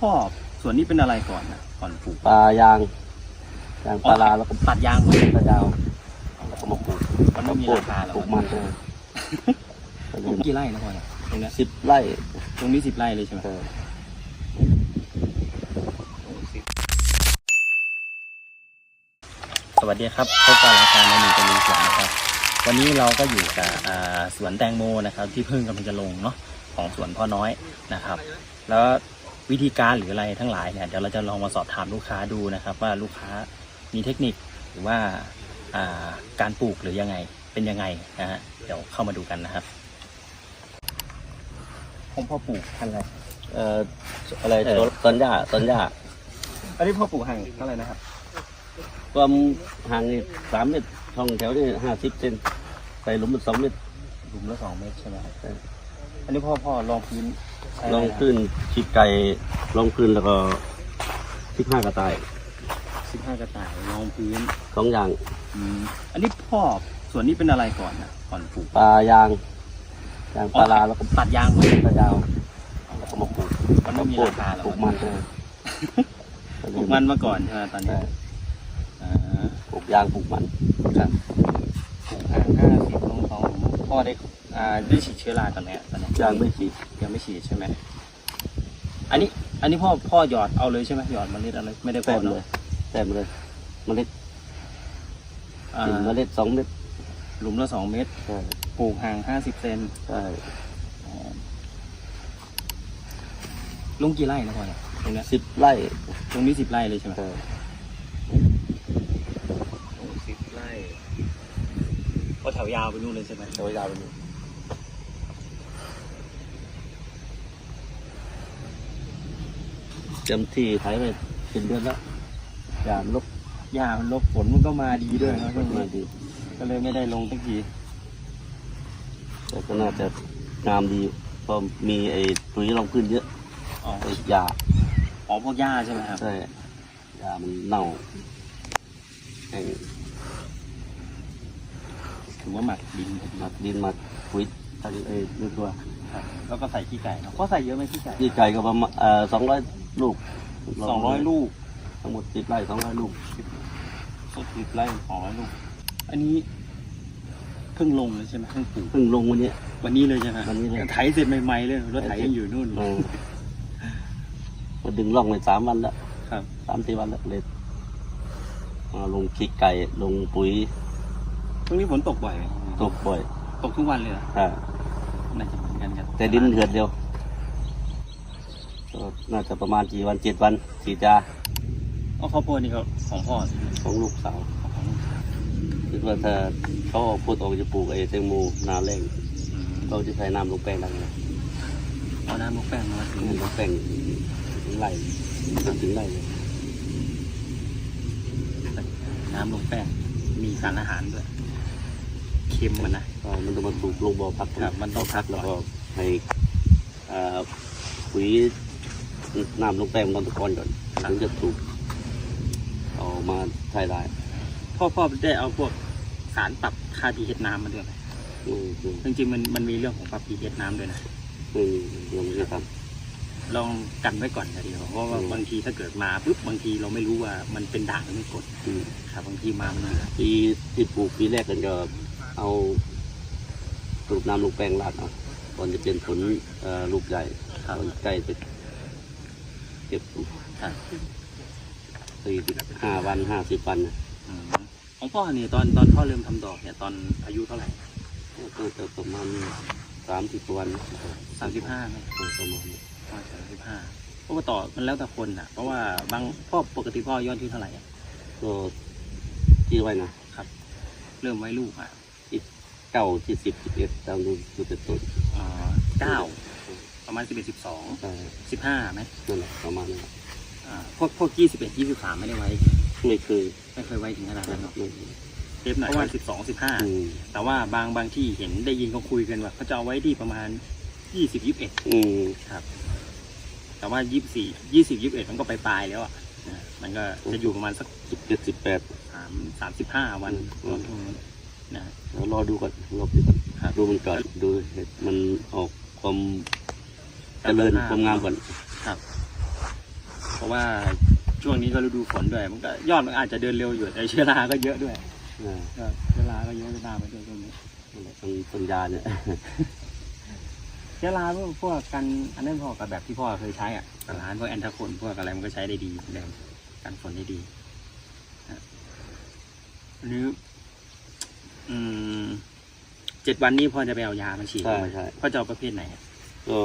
พ่อส่วนนี้เป็นอะไรก่อนนะก่อนปลูกปลายางยางปลาลาแล้วก็ตัดยางก่อนปลายาวแล้วก็มาปลูกมันไม่มีราคาแล้วปลูกมันเลยปลูกกี่ไร่นะพ่อเนี่ยตรงเนี้ยสิบไร่ ตรงนี้สิบไร่เลยใช่ไหมเออสวัสดีครับพบกับรายการในหนึ่งจะมีสวนนะครับ วันนี้เราก็อยู่กับอ่าสวนแตงโมนะครับ ที่เพิ่งกำลังจะลงเนาะของสวนพ่อน้อยนะครับ แล้ว วิธีการหรืออะไรทั้งหลายเนี่ยเดี๋ยวเราจะลองมาสอบถามลูกค้าดูนะครับ ว่าลูกค้ามีเทคนิคหรือว่าอ่าการปลูกหรือยังไงเป็นยังไงนะฮะเดี๋ยวเข้ามาดูกันนะครับของพ่อปลูกพันธุ์อะไรเอ่ออะไรเออต้นหญ้าต้นหญ้าอันนี้พ่อปลูกห่างเท่าไหร่นะครับความห่างนี่สามเมตรช่องแถวนี่ห้าสิบเซนใส่หลุมมันสองเมตรหลุมละสองเมตรใช่ไหมครับใช่อั นนี้พ่อพ่อลองพื้นใช้ะไรลองนะขึ้นชิดไก่ลองขึ้นแล้วก็ทิศห้ากระต่ายสิบห้ากระต่ายรองพื้นสองอย่างอืมอันนี้พ่อส่วนนี้เป็นอะไรก่อนนะก่อนปลูกปลายางยางปลาลาแล้วก็ตัดยางก่อนปลายาวแล้วก็มาปลูกมันไม่มีราคาแล้วปลูกมันเลยปลูกมันมาก่อนใช่ไหมตอนนี้ใช่อ่าปลูกยางปลูกมันครับ ปลูกห่างห้าสิบลงของพ่อได้ อ่าได้ฉีดเชื้อราตอนนี้ตอนนี้ยางไม่ฉีดยังไม่ฉีดใช่ไหมอันนี้อันนี้พ่อพ่อหยอดเอาเลยใช่ไหมหยอดเมล็ดอะไรไม่ได้แต้พ่อมเลยเนาะแต้มเลยเมล็ดอ่ากินเมล็ดสองเม็ดหลุมละสองเมตรใช่ปลูกห่างห้าสิบเซนใช่ลุงกี่ไร่นะพ่อเนี่ยตรงเนี้ยสิบไร่ตรงนี้สิบไร่เลยใช่ไหม ใช่สิบไร่ก็แถวยาวไปนู่นเลยใช่ไหมใช้เวลาไปนี้ เต็มที่ไถไปเป็นเดือนแล้วยามลบหญ้ามันลบฝนมันก็มาดีด้วยนะช่วงมานี้ดี ก็เลยไม่ได้ลงสักทีแต่ก็น่าจะงามดีเพราะมีไอ้ปุ๋ยรองพื้นเยอะอ๋อไอ้ยาอ๋อพวกหญ้าใช่ไหมครับใช่ยามันเน่าแห้งถือว่าหมักดินพอดีมัดดินมัดปุ๋ยทางไอ้ดูตัวครับแล้วก็ใส่ขี้ไก่เนาะก็ใส่เยอะไหมขี้ไก่ที่ไก่ก็ประมาณเอ่อสองร้อย ลูกสองร้อยลูก ทั้งหมดสิบไร่สองร้อยลูกสุดสิบไร่สองร้อยลูก อันนี้เพิ่งลงเลยใช่ไหมเพิ่งปลูกเพิ่งลงวันนี้ วันนี้เลยใช่ไหมวันนี้เลยไถเสร็จใหม่ๆเลยรถไถยังอยู่นู่นเออมาดึงล่องไปสามวันแล้วครับสามสี่วันแล้วเลยมาลงขี้ไก่ลงปุ๋ยช่วงนี้ฝนตกบ่อยไหมตกบ่อย ตกทุกวันเลยเหรออ่าน่าจะเหมือนกันครับแต่ดินเหือดเดียวก็ น่าจะประมาณกี่วันเจ็ดวันสีจาอ๋อข้าวโพดนี่ก็ของพ่อของลูกสาวของลูกคิดว่าถ้าเขาเอาพูดออกจะปลูกไอ้แตงโมนาแรงเราจะใส่น้ำลงแป้งดังเลยเอาน้ำมกแป้งมาถึงน้ำลงแป้งถึงไร่ถึงไร่เลยน้ำลงแป้งมีสารอาหารด้วยเค็มมันนะก็มันจะมาปลูกลงบ่อพักครับ มันต้องพักแล้วก็ให้อ่าปุ๋ย น้ำลงแป้งมันตะกอนก่อนถึงจะถูกเอามาใช้ได้พ่อพ่อได้เอาพวกสารปรับค่า pH น้ำมาด้วยไหมอืมอืมจริงๆมันมันมีเรื่องของปรับ pH น้ำด้วยนะอืมยังไม่ได้ทลองกันไว้ก่อนนะดีกว่าเพราะว่าอืมบางทีถ้าเกิดมาปุ๊บบางทีเราไม่รู้ว่ามันเป็นด่างหรือไม่กรดำอืมครับบางทีมามันเหลือปีที่ปลูกปีแรกกันก็เอาสูบน้ำลงแปลงราดเอาก่อนจะเป็นผลเอ่อลูกใหญ่ครับตอนใกล้จะ เก็บครับสี่สิบห้าวันห้าสิบวันนะอืมของพ่อเนี่ยตอนตอนพ่อเริ่มทำดอกเนี่ยตอนอายุเท่าไหร่ก็จะประมาณสามสิบวันสามสิบห้าไหมประมาณนี้พ่อสามสิบห้าเพราะว่าต่อมันแล้วแต่คนอะ เพราะว่าบางพ่อปกติพ่อยอดที่เท่าไหร่อะก็ที่ไว้นะเริ่มไว้ลูกอะเก้าที่สิบสิบเอ็ดตามดูดูเป็นต้นอ่าเก้า ประมาณสิบเอ็ดสิบสองแต่สิบห้าไหมนั่นแหละประมาณนั้นอ่าพวกพวกยี่สิบเอ็ดยี่สิบสามไม่ได้ไว้ ไม่เคยไม่เคยไว้ถึงขนาดนั้นหรอกไม่เทปหน่อยประมาณสิบสองสิบห้าอืมแต่ว่าบางบางที่เห็นได้ยินเขาคุยกันว่าเขาจะเอาไว้ที่ประมาณยี่สิบยี่สิบเอ็ดอืมครับ แต่ว่ายี่สี่ยี่สิบยี่สิบเอ็ดมันก็ไปปลายแล้วอะนะมันก็จะอยู่ประมาณสักสิบเจ็ดสิบแปด สามสามสิบห้าวันอืมตอนนั้นนะแล้วรอดูก่อนรอดูก่อนครับ ดูมันก่อนดูเห็ดมันออกความ เจริญความงามก่อนครับ เพราะว่าช่วงนี้ก็ฤดูฝนด้วยมันก็ยอดมันอาจจะเดินเร็วอยู่แต่เชื้อราก็เยอะด้วยอ่าก็เชื้อราก็เยอะตามไปด้วยช่วงนี้นั่นแหละต้องต้นยาเนี่ยเชื้อราพวกพวกกันอันนั้นพอกับแบบที่พ่อเคยใช้อะกับร้านพวกแอนทาโคนพวกอะไรมันก็ใช้ได้ดีเหมือนเดิมกันฝนได้ดีฮะหรืออืมเจ็ดวันนี้พ่อจะไปเอายามาฉีดใช่ใช่พ่อจะเอาประเภทไหนอะก็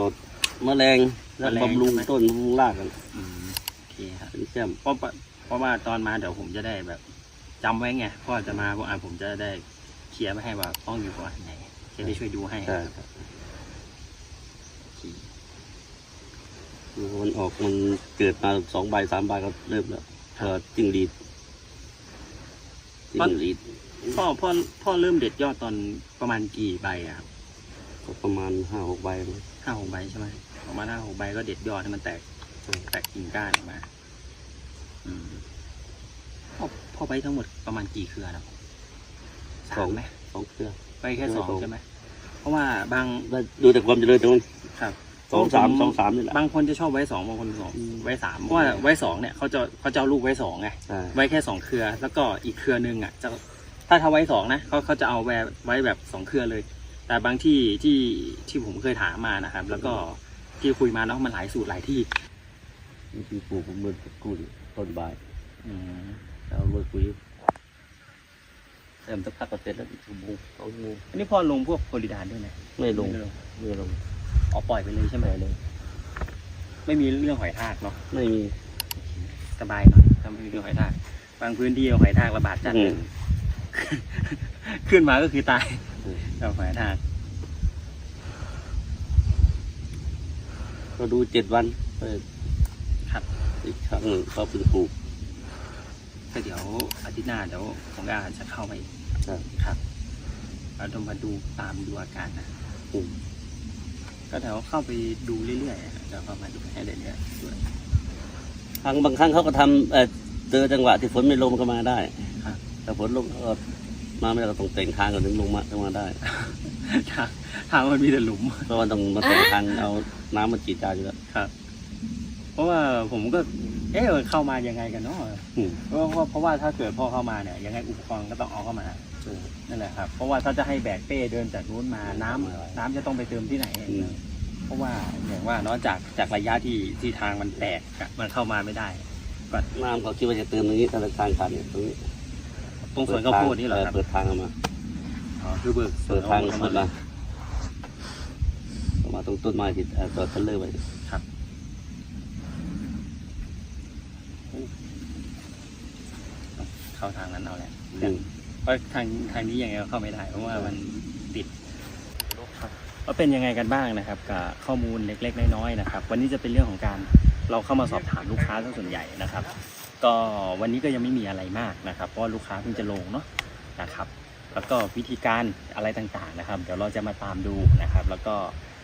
แมลงแล้วแมลงบำรุงใช่ไหม ต้นบำรุงรากกันอืมโอเคครับเป็นแช่มเพราะเพราะว่าตอนมาเดี๋ยวผมจะได้แบบจำไว้ไงพ่อจะมาพวกอะผมจะได้เคลียร์ไว้ให้ว่าต้องอยู่ก่อนไหนจะได้ช่วยดูให้ใช่ครับมันออกมันเกิดมาสองใบสามใบก็เริ่มแล้วพอจิ้งหรีดจิ้งหรีดพ่อพ่อพ่อเริ่มเด็ดยอดตอนประมาณกี่ใบอะครับก็ประมาณห้าหกใบมั้งห้าหกใบใช่ไหม ประมาณห้าหกใบก็เด็ดยอดให้มันแตกใช่แตกกิ่งก้านออกมาอืมพ่อพ่อใบทั้งหมดประมาณกี่เครือนะสามไหมสองเครือใบแค่สองไม่ตรงใช่ไหมเพราะว่าบางได้ดูแต่ความเจริญตรงนั้นครับสองสามผมสองสามนี่แหละบางคนจะชอบไว้สองบางคนสองอืมไว้สามเพราะว่าไว้สองเนี่ยเขาจะเขาจะเอาลูกไว้สองไงใช่ไว้แค่สองเครือ แล้วก็อีกเครือหนึ่งอะจะถ้าถ้าไว้สองนะเขาเขาจะเอาไว้ไว้แบบสองเครือเลย แต่บางที่ที่ที่ผมเคยถามมานะครับ แล้วก็ ที่คุยมาเนาะมันหลายสูตรหลายที่วิธีปลูกผมเหมือนกุยต้นใบอืมแล้วเมื่อคุยเริ่มสักพักก็เสร็จแล้วชั่วโมงสองชั่วโมงอันนี้พ่อลงพวกโพลิดานด้วยไหมไม่ลงไม่ลงไม่ลงอ๋อปล่อยไปเลยใช่ไหมเลย ไม่มีเรื่องหอยทากเนาะไม่มีสบายหน่อยถ้าไม่มีเรื่องหอยทากบางพื้นที่หอยทากระบาดจัดเลยอืมขึ้นมาก็คือตายอืมกับหอยทาก ก็ดูเจ็ดวันไปครับอีกครั้งหนึ่งเขาเป็นปลูกก็เดี๋ยวอาทิตย์หน้าเดี๋ยวผมก็จะเข้าไปอีกครับครับเราต้องมาดูตามดูอาการนะอืมก็เดี๋ยวเข้าไปดูเรื่อยๆเดี๋ยวเข้ามาดูให้เรื่อยๆด้วยครั้งบางครั้งเขาก็ทำเอ่อเจอจังหวะที่ฝนไม่ลงก็มาได้ครับแต่ฝนลงก็มาไม่ได้ก็ต้องแต่งทางก่อนถึงลงมาถึงมาได้ ทางทางมันมีแต่หลุม เพราะว่าต้องมาแต่งทางเอาน้ำมาจีดจาอยู่แล้ว ครับ เพราะว่าผมก็ เอ๊ะเข้ามายังไงกันเนาะอืม เพราะว่าเพราะว่าถ้าเกิดพ่อเข้ามาเนี่ยยังไงอุปกรณ์ก็ต้องเอาเข้ามาเออ นั่นแหละครับ เพราะว่าถ้าจะให้แบกเป้เดินจากนู้นมาน้ำไม่ไหวน้ำจะต้องไปเติมที่ไหนอืม เพราะว่าอย่างว่าเนาะจากจากระยะที่ที่ทางมันแตกอะมันเข้ามาไม่ได้น้ำเขาคิดว่าจะเติมตรงนี้ถ้าเป็นทางขาดเนี่ยตรงนี้ตรงสวนข้าวโพดนี่เหรอครับ เปิดทางออกมาอ๋อ คือเบิกเปิดทางเข้าขึ้มานมาออกมาตรงต้นไม้ที่เอ่อต่อทันเลอร์ไว้ครับเข้าทางนั้นเอาแหละอืมเพราะทางทางนี้ยังไงก็เข้าไม่ได้ เพราะว่ามันติดครับว่าเป็นยังไงกันบ้างนะครับกับข้อมูลเล็กๆน้อยๆนะครับ วันนี้จะเป็นเรื่องของการเราเข้ามาสอบถามลูกค้าซะส่วนใหญ่นะครับ ก็วันนี้ก็ยังไม่มีอะไรมากนะครับ เพราะว่าลูกค้าเพิ่งจะลงเนาะนะครับ แล้วก็วิธีการอะไรต่างๆนะครับ เดี๋ยวเราจะมาตามดูนะครับ แล้วก็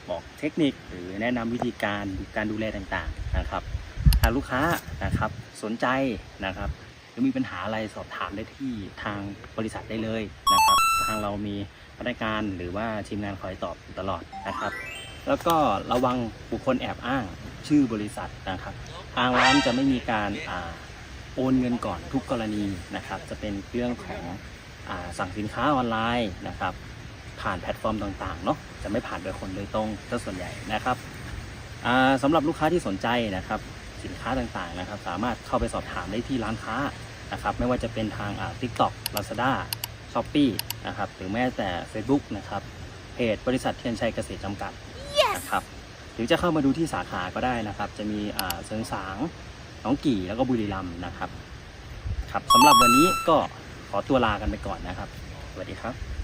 บอกเทคนิคหรือแนะนำวิธีการการดูแลต่างๆนะครับหากลูกค้านะครับสนใจนะครับหรือมีปัญหาอะไรสอบถามได้ที่ทางบริษัทได้เลยนะครับ ทางเรามีพนักงานหรือว่าทีมงานคอยตอบตลอดนะครับ แล้วก็ระวังบุคคลแอบอ้างชื่อบริษัทนะครับ ทางร้านจะไม่มีการอโอนเงินก่อนทุกกรณีนะครับ จะเป็นเรื่องของ สั่งสินค้าออนไลน์นะครับผ่านแพลตฟอร์มต่างๆเนาะจะไม่ผ่านโดยคนโดยตรงซะส่วนใหญ่นะครับอ่าสำหรับลูกค้าที่สนใจนะครับสินค้าต่างๆนะครับ สามารถเข้าไปสอบถามได้ที่ร้านค้านะครับไม่ว่าจะเป็นทางอ่า TikTok Lazada Shopee นะครับหรือแม้แต่ Facebook นะครับเพจบริษัทเทียนชัยเกษตรจำกัดนะครับหรือจะเข้ามาดูที่สาขาก็ได้นะครับ จะมีอ่าเสริงสางหน้องกี่แล้วก็บุรีรัมย์นะครับครับสำหรับวันนี้ก็ ขอตัวลากันไปก่อนนะครับ สวัสดีครับ